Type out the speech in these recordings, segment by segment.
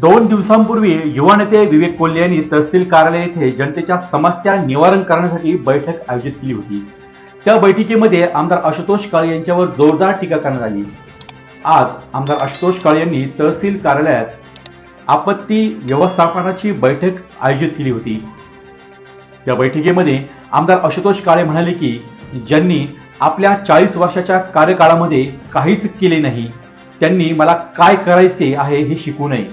दोन दिवसांपूर्वी युवा नेते विवेक कोल्हे यांनी तहसील कार्यालय येथे जनतेच्या समस्या निवारण करण्यासाठी बैठक आयोजित केली होती. त्या बैठकीमध्ये आमदार आशुतोष काळे यांच्यावर जोरदार टीका करण्यात आली. आज आमदार आशुतोष काळे यांनी तहसील कार्यालयात आपत्ती व्यवस्थापनाची बैठक आयोजित केली होती. या बैठकीमध्ये आमदार आशुतोष काळे म्हणाले की ज्यांनी आपल्या चाळीस वर्षाच्या कार्यकाळामध्ये काहीच केले नाही. त्यांनी मला काय करायचे आहे हे शिकू नये.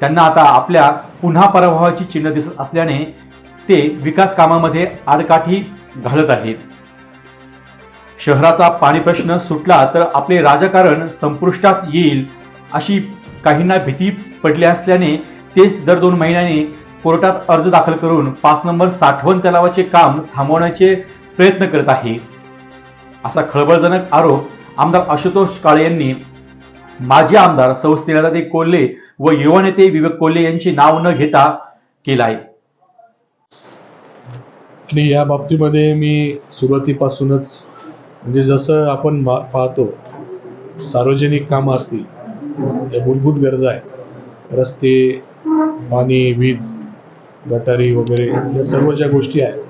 त्यांना आता आपल्या पुन्हा पराभवाची चिन्ह दिसत असल्याने ते विकास कामामध्ये आडकाठी घालत आहेत. शहराचा पाणी प्रश्न सुटला तर आपले राजकारण संपुष्टात येईल अशी काहींना भीती पडली असल्याने तेच दर दोन महिन्यांनी कोर्टात अर्ज दाखल करून पाच नंबर साठवण तलावाचे काम थांबवण्याचे प्रयत्न करत आहे. असा खळबळजनक आरोप आमदार आशुतोष काळे यांनी माजी आमदार सौ स्नेहलताई कोल्हे व युवा नेते विवेक कोल्हे यांची नाव न घेता केलाय आणि या बाबतीमध्ये मी सुरुवातीपासूनच म्हणजे जसं आपण पाहतो सार्वजनिक कामं असतील त्या मूलभूत गरजा आहे रस्ते पाणी वीज गटारी वगैरे या सर्व ज्या गोष्टी आहेत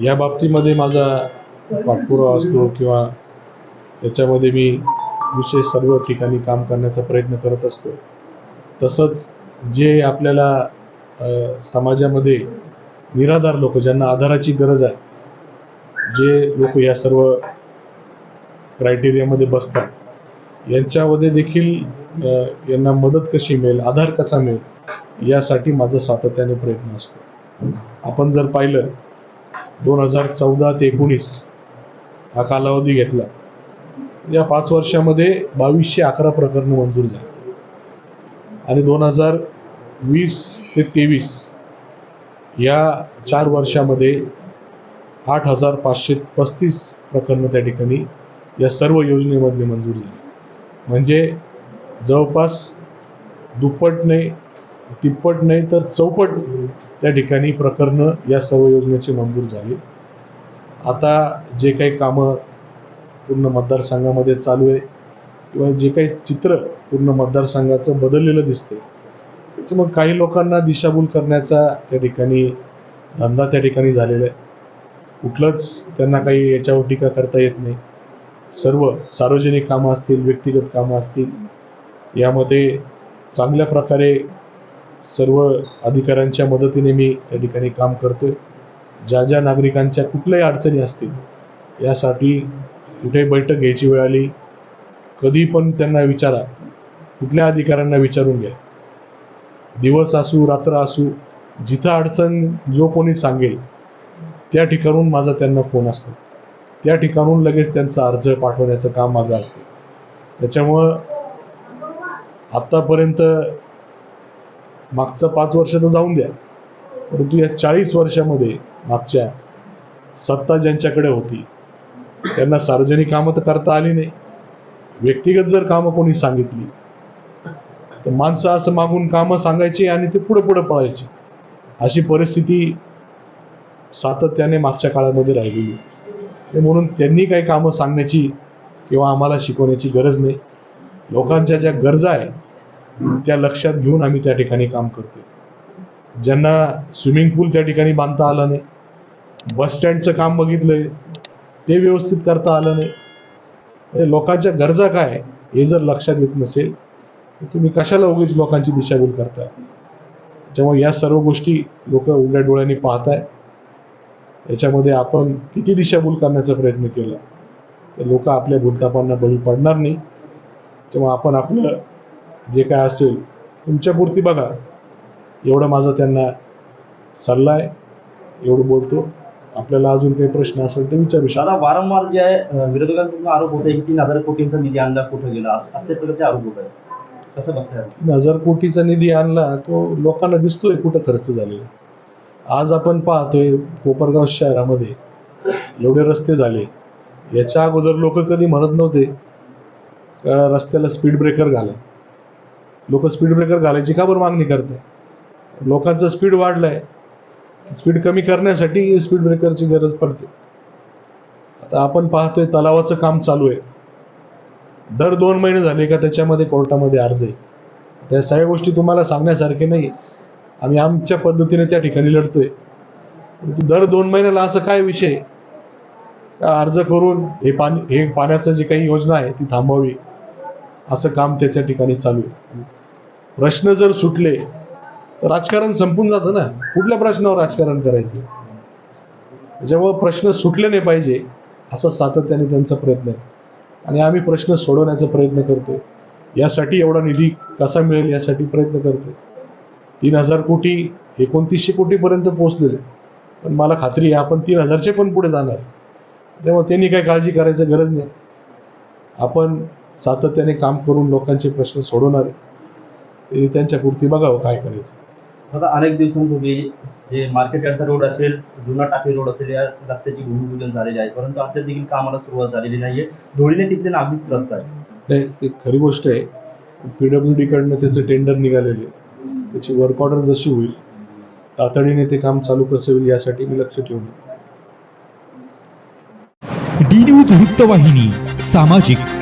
या बाबतीमध्ये माझा पाठपुरावा असतो किंवा याच्यामध्ये मी विशेष सर्व ठिकाणी काम करण्याचा प्रयत्न करत असतो. तसंच जे आपल्याला समाजामध्ये निराधार लोक ज्यांना आधाराची गरज आहे जे लोक या सर्व क्रायटेरियामध्ये बसतात यांच्यामध्ये देखील यांना मदत कशी मिळेल आधार कसा मिळेल यासाठी माझा सातत्याने प्रयत्न असतो. आपण जर पाहिलं दोन हजार चौदा ते एकोणीस हा कालावधी घेतला. या पाच वर्षामध्ये बावीसशे अकरा प्रकरणं मंजूर झाली. आणि दोन हजार वीस ते तेवीस या चार वर्षामध्ये आठ हजार पाचशे पस्तीस प्रकरणं त्या ठिकाणी या सर्व योजनेमधले मंजूर झाली. म्हणजे जवळपास दुप्पटने तिप्पट नाही तर चौपट त्या ठिकाणी प्रकरणं या सर्व योजनेची मंजूर झाली. आता जे काही कामं पूर्ण मतदारसंघामध्ये चालू आहे किंवा जे काही चित्र पूर्ण मतदारसंघाचं बदललेलं दिसते तर मग काही लोकांना दिशाभूल करण्याचा त्या ठिकाणी धंदा त्या ठिकाणी झालेला आहे. कुठलंच त्यांना काही याच्यावर टीका करता येत नाही. सर्व सार्वजनिक कामं असतील व्यक्तिगत कामं असतील यामध्ये चांगल्या प्रकारे सर्व अधिकाऱ्यांच्या मदतीने मी त्या ठिकाणी काम करतोय. ज्या ज्या नागरिकांच्या कुठल्याही अडचणी असतील यासाठी कुठे बैठक घ्यायची वेळ आली कधी पण त्यांना विचारा. कुठल्या अधिकाऱ्यांना विचारून घ्या. दिवस असू रात्र असू जिथं अडचण जो कोणी सांगेल त्या ठिकाणून माझा त्यांना फोन असतो. त्या ठिकाणून लगेच त्यांचा अर्ज पाठवण्याचं काम माझं असतं. त्याच्यामुळं आत्तापर्यंत मागचं पाच वर्ष तर जाऊन द्या. परंतु या चाळीस वर्षामध्ये मागच्या सत्ता ज्यांच्याकडे होती त्यांना सार्वजनिक कामं तर करता आली नाही. व्यक्तिगत जर कामं कोणी सांगितली तर माणसं असं मागून कामं सांगायची आणि ते पुढे पुढे पळायची. अशी परिस्थिती सातत्याने मागच्या काळामध्ये राहिलेली म्हणून त्यांनी काही कामं सांगण्याची किंवा आम्हाला शिकवण्याची गरज नाही. लोकांच्या ज्या गरजा आहे त्या लक्षात घेऊन आम्ही त्या ठिकाणी काम करतो ज्यांना स्विमिंग पूल त्या ठिकाणी बांधता आलं नाही बस स्टँडचं काम बघितलंय ते व्यवस्थित करता आलं नाही. लोकांच्या गरजा काय हे जर लक्षात येत नसेल तर तुम्ही कशाला उगीच लोकांची दिशाभूल करताय? त्यामुळे या सर्व गोष्टी लोक उघड्या डोळ्यांनी पाहताय. याच्यामध्ये आपण किती दिशाभूल करण्याचा प्रयत्न केला? तर लोक आपल्या भूलतापांना बळी पडणार नाही. तेव्हा आपण आपलं जे काय असेल तुमच्यापुरती बघा. एवढं माझा त्यांना सल्ला आहे. एवढं बोलतो. आपल्याला अजून काही प्रश्न असेल तर विचारू शकता. दादा वारंवार जे आहे विरोधकांकडून आरोप होत आहे की तीन हजार कोटींचा निधी आणला कुठं गेला? असं- असे प्रकारचे आरोप होत आहेत. कसं बघताय तीन हजार कोटीचा निधी आणला तो लोकांना दिसतोय कुठं खर्च झालेला. आज आपण पाहतोय कोपरगाव शहरामध्ये एवढे रस्ते झाले. याच्या अगोदर लोक कधी म्हणत नव्हते रस्त्याला स्पीड ब्रेकर घाला. लोक स्पीड ब्रेकर घालायची का बरं मागणी करते लोकांचं स्पीड वाढलाय. स्पीड कमी करण्यासाठी स्पीड ब्रेकरची गरज पडते. आता आपण पाहतोय तलावाचं काम चालू आहे. दर दोन महिने झाले का त्याच्यामध्ये कोर्टामध्ये अर्ज आहे. त्या सगळ्या गोष्टी तुम्हाला सांगण्यासारखे नाही. आम्ही आमच्या पद्धतीने त्या ठिकाणी लढतोय. दर दोन महिन्याला असं काय विषय का अर्ज करून हे पाणी हे पाण्याचं जे काही योजना आहे ती थांबवावी? असं काम त्याच्या ठिकाणी चालू आहे. प्रश्न जर सुटले तर राजकारण संपून जातं ना. कुठल्या प्रश्नावर राजकारण करायचं? जेव्हा प्रश्न सुटले नाही पाहिजे असा सातत्याने त्यांचा प्रयत्न आहे. आणि आम्ही प्रश्न सोडवण्याचा प्रयत्न करतोय. यासाठी एवढा निधी कसा मिळेल यासाठी प्रयत्न करतोय. तीन हजार कोटी एकोणतीसशे कोटीपर्यंत पोहोचलेले. पण मला खात्री आहे आपण तीन हजारचे पण पुढे जाणार. तेव्हा त्यांनी काही काळजी करायचं गरज नाही. आपण सातत्याने काम करून लोकांचे प्रश्न सोडवणार आहे. ते त्यांच्या पुरती बघावं काय करायचं. आता अनेक दिवसांपूर्वी जे मार्केट यार्डचा रोड असेल जुना टाकळी रोड असेल या रस्त्याची भूमिपूजन झालेले आहे. परंतु आता देखील कामाला सुरुवात झालेली नाहीये. धुळीने तिथले नागरिक त्रस्त आहे नाही ते खरी गोष्ट आहे. पीडब्ल्यू डी कडनं त्याचं टेंडर निघालेले त्याची वर्क ऑर्डर जशी होईल तातडीने ते काम चालू कसं होईल यासाठी मी लक्ष ठेवून डी न्यूज वृत्तवाहिनी सामाजिक